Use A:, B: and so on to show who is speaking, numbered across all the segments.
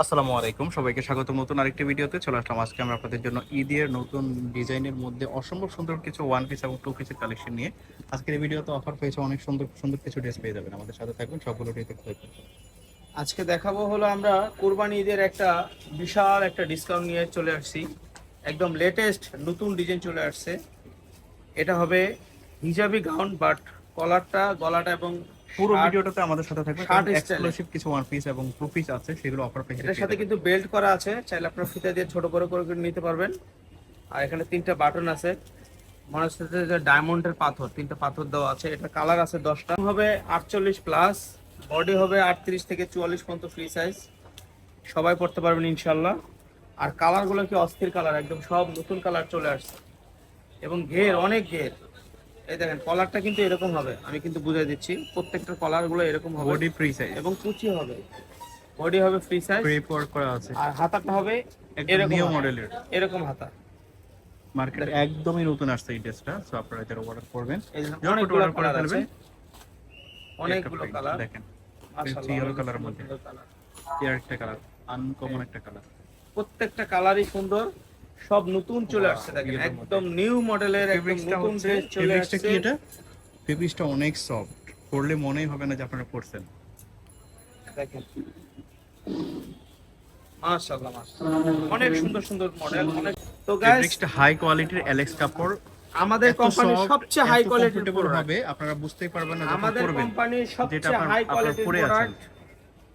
A: আসসালামু আলাইকুম। সবাইকে স্বাগত নতুন আরেকটি ভিডিওতে। চলে আসলাম আজকে আমরা আপনাদের জন্য ঈদের নতুন ডিজাইনের মধ্যে অসম্ভব সুন্দর কিছু ওয়ান পিস এবং টু পিসের কালেকশন নিয়ে। আজকের এই ভিডিওতে অফার পেয়েছে অনেক সুন্দর সুন্দর কিছু ড্রেস পেয়ে যাবেন। আমাদের সাথে থাকবেন সবগুলো
B: আজকে দেখাবো হলো আমরা কোরবানি ঈদের একটা বিশাল একটা ডিসকাউন্ট নিয়ে চলে আসছি। একদম লেটেস্ট নতুন ডিজাইন চলে আসছে। এটা হবে হিজাবি গাউন বাট কলারটা গলাটা এবং
A: পুরো ভিডিওটাতে আমাদের সাথে
B: থাকবে style-এ।
A: এক্সক্লুসিভ কিছু ওয়ান পিস এবং টু পিস আছে সেগুলো অফার পেয়েছে
B: এটার সাথে কিন্তু বেল্ট করা আছে চাইলে আপনার ফিতা দিয়ে ছোট করে করে নিতে পারবেন। আর এখানে তিনটা বাটন আছে মনে হচ্ছে যে ডায়মন্ডের পাথর তিনটা পাথর দেওয়া আছে এটা কালার আছে দশটা। হবে আটচল্লিশ প্লাস বডি হবে আটত্রিশ থেকে চুয়াল্লিশ পর্যন্ত ফ্রি সাইজ সবাই পড়তে পারবেন ইনশাল্লাহ আর কালারগুলো কি অস্থির কালার একদম সব নতুন কালার চলে আসছে। এবং ঘের অনেক ঘের। এই দেখেন কলারটা কিন্তু এরকম হবে। আমি কিন্তু বুঝিয়ে দিচ্ছি প্রত্যেকটা কলারগুলো এরকম হবে।
A: বডি ফ্রি সাইজ
B: এবং কুচি হবে। বডি হবে ফ্রি সাইজ
A: প্রেপ ওয়ার্ক করা আছে।
B: আর হাতাটা হবে এরকম
A: নিউ মডেলের
B: এরকম হাতা।
A: মার্কেটে একদমই নতুন আসছে এই ড্রেসটা সো আপনারা যারা অর্ডার করবেন।
B: অনেকগুলো
A: order করে ফেলবেন,
B: অনেকগুলো কালার
A: দেখেন এর
B: সুন্দর
A: মধ্যে।
B: সুন্দর
A: কি একটা কালার আনকমন একটা কালার
B: প্রত্যেকটা কালারই সুন্দর। সব নতুন চলে আসছে দেখেন একদম নিউ মডেলের একদম নতুন ড্রেস চলে আসছে
A: কি এটা? ফেব্রিক্সটা অনেক সফট পরলে মনেই হবে না যে আপনারা পরছেন।
B: দেখেন। মাশাআল্লাহ মাশাআল্লাহ। অনেক সুন্দর সুন্দর মডেল অনেক তো গাইস
A: ফেব্রিক্সটা হাই কোয়ালিটির অ্যালেক্স কাপড়
B: আমাদের কোম্পানির সবচেয়ে হাই কোয়ালিটির
A: হবে আপনারা বুঝতেই পারবেন না
B: আমাদের কোম্পানির সবচেয়ে হাই কোয়ালিটির প্রোডাক্ট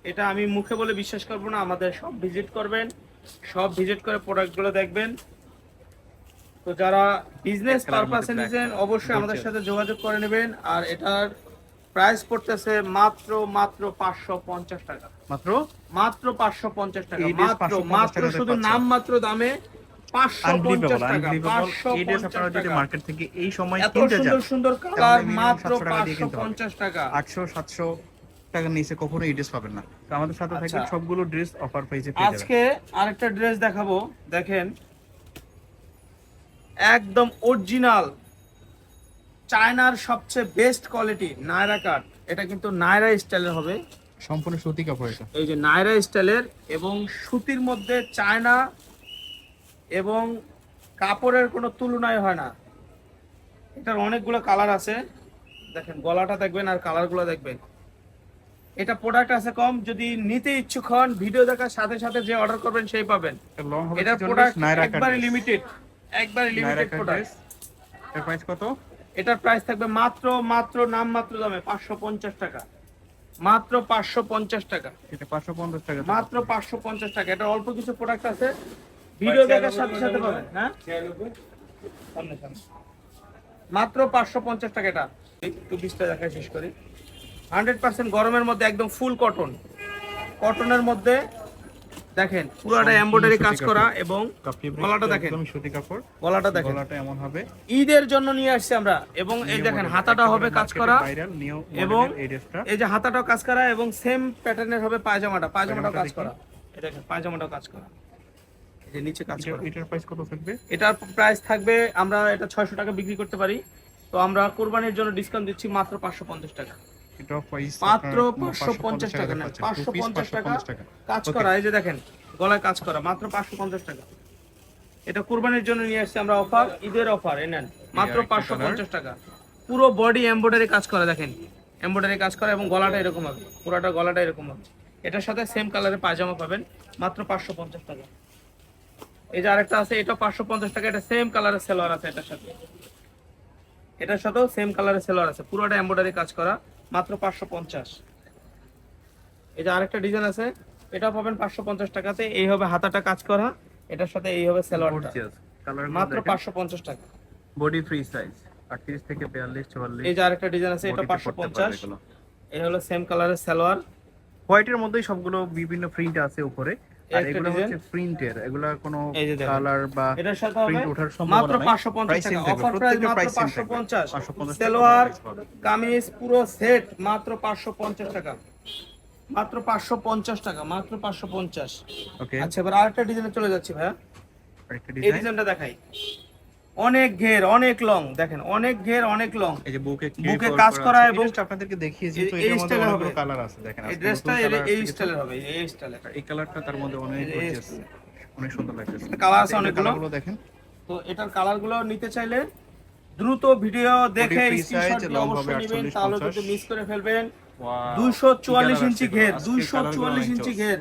B: এটা আমি মুখে বলে বিশ্বাস করব না আমাদের সব ভিজিট করবেন। সব ভিজিট করে প্রোডাক্টগুলো দেখবেন। তো যারা বিজনেস পারপাসে নিছেন অবশ্যই আমাদের সাথে যোগাযোগ করে নেবেন। আর এটার প্রাইস পড়তেছে মাত্র মাত্র 550 টাকা।
A: মাত্র?
B: মাত্র 550 টাকা। মাত্র মাত্র শুধু নাম মাত্র দামে টাকা
A: মার্কেট থেকে এই সময়
B: সুন্দর সুন্দর কালার মাত্র
A: 550 টাকা টাকার নিচে কখনো এই ড্রেস পাবেন না। তো আমাদের সাথে থাকবেন
B: আচ্ছা।
A: সবগুলো ড্রেস অফার পেয়েছে
B: আজকে আরেকটা ড্রেস দেখাবো দেখেন। একদম অরিজিনাল চায়নার সবচেয়ে বেস্ট কোয়ালিটি নায়রা কাট এটা কিন্তু নায়রা স্টাইলের হবে।
A: সম্পূর্ণ সুতি কাপড় এটা।
B: এই যে নায়রা স্টাইলের এবং সুতির মধ্যে চায়না এবং কাপড়ের কোনো তুলনায় হয় না। এটার অনেকগুলো কালার আছে। দেখেন গলাটা দেখবেন আর কালারগুলো দেখবেন। এটা প্রোডাক্ট আছে কম যদি নিতে ইচ্ছুক হন ভিডিও দেখার সাথে সাথে যে অর্ডার করবেন সেই পাবেন।
A: 46,
B: প্রোডাক্ট একবারে লিমিটেড একবারে লিমিটেড
A: কাট প্রোডাক্টের প্রাইস কত?
B: এটার প্রাইস থাকবে মাত্র মাত্র নাম মাত্র দামে পাঁচশো পঞ্চাশ টাকা। মাত্র পাঁচশো পঞ্চাশ টাকা।
A: এটা পাঁচশো পঞ্চাশ টাকা।
B: মাত্র পাঁচশো পঞ্চাশ টাকা। এটা অল্প কিছু প্রোডাক্ট আছে। ভিডিও দেখার সাথে সাথে পাবেন হ্যাঁ? সামনে, সামনে। মাত্র পাঁচশো পঞ্চাশ টাকা এটা। একটু বিশটা দেখায় শেষ করি। হান্ড্রেড পার্সেন্ট গরমের মধ্যে একদম ফুল কটন। কটনের মধ্যে দেখেন পুরোটা এমব্রয়ডারি কাজ করা এবং গলাটা দেখেন
A: একদম সুতি কাপড়।
B: গলাটা দেখেন।
A: গলাটা এমন হবে।
B: ঈদের জন্য নিয়ে আসছি আমরা এবং এই দেখেন হাতাটা হবে কাজ করা এবং
A: এই
B: যে হাতাটাও কাজ করা এবং সেম প্যাটার্নের হবে পায়জামাটা। পায়জামাটাও কাজ করা। এই দেখেন পায়জামাটাও কাজ করা। এই যে নিচে কাজ করা।
A: এটার প্রাইস কত থাকবে?
B: এটার প্রাইস থাকবে আমরা এটা ছয়শো টাকা বিক্রি করতে পারি। তো আমরা কোরবানির জন্য ডিসকাউন্ট দিচ্ছি মাত্র পাঁচশো পঞ্চাশ টাকা।
A: এটা প্রাইস
B: মাত্র পাঁচশো পঞ্চাশ টাকা না পাঁচশো পঞ্চাশ টাকা কাজ করা এই যে দেখেন গলায় কাজ করা মাত্র পাঁচশো পঞ্চাশ টাকা। এটা কোরবানির জন্য নিয়ে আসছি আমরা অফার ঈদের অফার এ মাত্র পাঁচশো পঞ্চাশ টাকা। পুরো বডি এমব্রয়ডারি কাজ করা দেখেন এমব্রয়ডারি কাজ করা এবং গলাটা এরকম হবে পুরোটা গলাটা এরকম হবে। এটার সাথে সেম কালারের পায়জামা পাবেন মাত্র পাঁচশো পঞ্চাশ টাকা। এই যে আরেকটা আছে এটা পাঁচশো পঞ্চাশ টাকা এটা সেম কালারের সেলোয়ার আছে এটার সাথে। এটার সাথেও সেম কালারের সেলোয়ার আছে। পুরোটা এমব্রয়ডারি কাজ করা মাত্র পাঁচশো পঞ্চাশ। এই যে আরেকটা ডিজাইন আছে এটা পাবেন পাঁচশো পঞ্চাশ টাকাতে। এই হবে হাতাটা কাজ করা এটার সাথে এই হবে সেলোয়ারটা মাত্র পাঁচশো পঞ্চাশ টাকা।
A: বডি ফ্রি সাইজ 38 থেকে 42 44
B: এই যে আরেকটা ডিজাইন আছে এটা পাঁচশো পঞ্চাশ। এই হলো সেম কালারের সালোয়ার
A: হোয়াইটের মধ্যেই সবগুলো বিভিন্ন প্রিন্ট আছে উপরে। আর এগুলো হচ্ছে প্রিন্টের এগুলা কোনো
B: এই যে দেখেন।
A: কালার বা
B: এটার সাথে
A: প্রিন্ট ওঠার সম্ভাবনা নাই।
B: পাঁচশো পঞ্চাশ
A: Price same
B: টাকা অফার প্রাইস মাত্র
A: price same
B: পাঁচশো
A: থাকবে।
B: পঞ্চাশ
A: 550 টাকা
B: সেলোয়ার। কামিজ পুরো সেট মাত্র পাঁচশো পঞ্চাশ টাকা। মাত্র পাঁচশো পঞ্চাশ টাকা মাত্র পাঁচশো পঞ্চাশ।
A: ওকে
B: আচ্ছা এবার আরেকটা ডিজাইনে চলে যাচ্ছি ভাইয়া। এই ডিজাইনটা দেখাই। অনেক ঘের অনেক লং দেখেন অনেক ঘের অনেক লং।
A: এই যে বুকে
B: বুকে কাজ করা এবং
A: আপনাদেরকে দেখিয়েছি তো মধ্যে অনেকগুলো। কালার আছে দেখেন
B: এই ড্রেসটা এই স্টাইলের হবে এই স্টাইলের
A: এই কালারটা তার মধ্যে অনেক gorgeous, অনেক সুন্দর লাগতেছে।
B: কালার আছে অনেকগুলো।
A: দেখেন।
B: তো এটার কালারগুলো নিতে চাইলে দ্রুত ভিডিও দেখে স্ক্রিনশট দিয়ে অবশ্যই নেবেন তাহলে কিন্তু মিস করে ফেলবেন।
A: Wow,
B: দুইশো
A: কি
B: চুয়াল্লিশ
A: colour
B: ইঞ্চি ঘের
A: এগুলো? আজকে
B: দুইশো
A: colourগুলো
B: চুয়াল্লিশ
A: অনেক
B: ইঞ্চি ঘের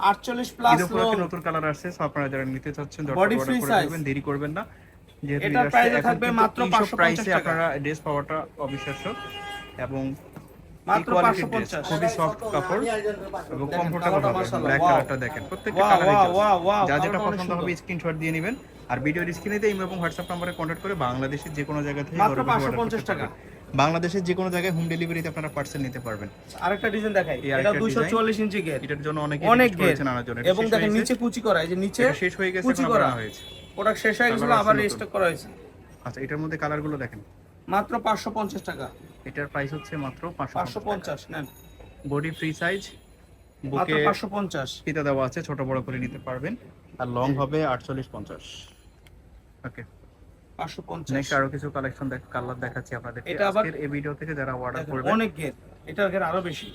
B: আটচল্লিশ প্লাস
A: ঈদের নতুন কালার আসছে আপনারা যারা নিতে চাচ্ছেন বডি ফ্রি। দেরি করবেন না।
B: Price
A: এখন
B: থাকবে মাত্র 550 টাকা।
A: আপনারা ড্রেস পাওয়াটা অবিশ্বাস্য এবং
B: মাত্র 550
A: খুবই সফট কাপড় এবং কমফোর্টেবল হবে। ব্ল্যাক কালারটা দেখেন প্রত্যেকটা কালারই যা যেটা পছন্দ হবে স্ক্রিনশট দিয়ে নেবেন। আর ভিডিওর স্ক্রিনে দিয়ে ইমেল এবং হোয়াটসঅ্যাপ নম্বরে কন্ট্যাক্ট করে বাংলাদেশের যে কোনো জায়গা থেকে
B: মাত্র
A: ঘরে বসে order
B: 550 টাকা।
A: বাংলাদেশের যে কোনো জায়গায় হোম ডেলিভারিতে আপনারা পার্সেল নিতে পারবেন।
B: আরেকটা ডিজাইন দেখাই। এটা
A: আরেকটা
B: দুইশো
A: design।
B: চুয়াল্লিশ ইঞ্চি ঘের
A: এটার জন্য অনেকে
B: অনেক
A: এটা
B: এবং দেখেন নিচে। কুচি করা এই যে নিচে
A: শেষ হয়ে গেছে
B: কুচি করা।
A: হয়েছে।
B: প্রোডাক্ট শেষ হয়ে গেছিল আবার রিস্টক করা হয়েছে।
A: আচ্ছা এটার মধ্যে কালারগুলো দেখেন।
B: মাত্র পাঁচশো পঞ্চাশ টাকা।
A: এটার প্রাইস হচ্ছে মাত্র
B: পাঁচশো
A: পাঁচশো
B: পঞ্চাশ নেন।
A: বডি ফ্রি সাইজ বুকে
B: পাঁচশো পঞ্চাশ।
A: ফিতা দেওয়া আছে ছোট বড় করে নিতে পারবেন। আর লং হবে আটচল্লিশ পঞ্চাশ। ওকে।
B: পাঁচশো পঞ্চাশ।
A: নেক্সট আরও কিছু কালেকশন দেখ কালার দেখাচ্ছি আপনাদের
B: এটা আবার-
A: আজকের এই ভিডিও থেকে যারা অর্ডার করবেন
B: অনেক ঘের। এটার আরও বেশি।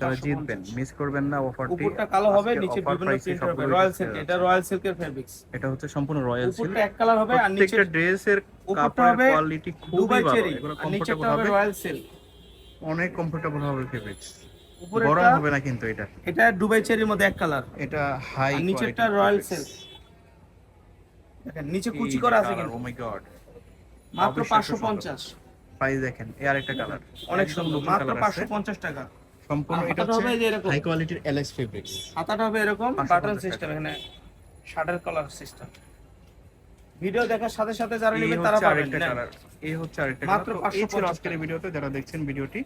A: তারা জিতবেন মিস করবেন না অফারটি
B: উপরটা কালো হবে নিচে বিভিন্ন প্রিন্ট হবে রয়্যাল সিল্ক এটা রয়্যাল সিল্কের ফেব্রিক্স
A: এটা হচ্ছে সম্পূর্ণ রয়্যাল সিল্ক
B: উপরটা এক কালার হবে আর নিচে
A: ড্রেসের কাপড়ের কোয়ালিটি খুবই ভালো এগুলো কমফোর্টেবল
B: হবে রয়্যাল সিল্ক
A: অনেক কমফোর্টেবল হবে ফেব্রিক্স গরম হবে না কিন্তু এটা।
B: এটা দুবাই চেরির মধ্যে এক কালার।
A: এটা হাই
B: নিচেরটা রয়্যাল সিল্ক দেখেন নিচে কুচি করা আছে কিন্তু।
A: ও মাই গড
B: মাত্র
A: অবিশ্বাস্য
B: পাঁচশো
A: সুন্দর।
B: পঞ্চাশ।
A: প্রাইস দেখেন এই আরেকটা কালার।
B: অনেক সুন্দর মাত্র পাঁচশো পঞ্চাশ টাকা।
A: সম্পূর্ণ এটা
B: হবে যে এরকম।
A: হাই কোয়ালিটির এলএক্স ফেব্রিক্স
B: হাতাটা হবে এরকম
A: 550
B: বাটন সিস্টেম এখানে শার্টের কালার সিস্টেম ভিডিও দেখার সাথে সাথে যারা নেবেন তারা পাবেন
A: এই হচ্ছে আরেকটা
B: মাত্র
A: ছিল আজকের ভিডিওতে যারা দেখছেন ভিডিওটি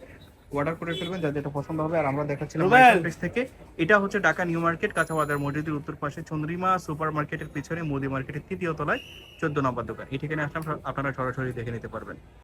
A: অর্ডার করে ফেলবেন যার যেটা পছন্দ হবে। আর আমরা দেখাচ্ছিলাম পেজ থেকে। এটা হচ্ছে ঢাকা নিউ মার্কেট কাঁচাবাজার মসজিদের উত্তর পাশে চন্দ্রিমা সুপার মার্কেটের পিছনে মোদি মার্কেটের তৃতীয় তলায় চোদ্দ নম্বর দোকান। এই আসলে আপনারা সরাসরি দেখে নিতে পারবেন।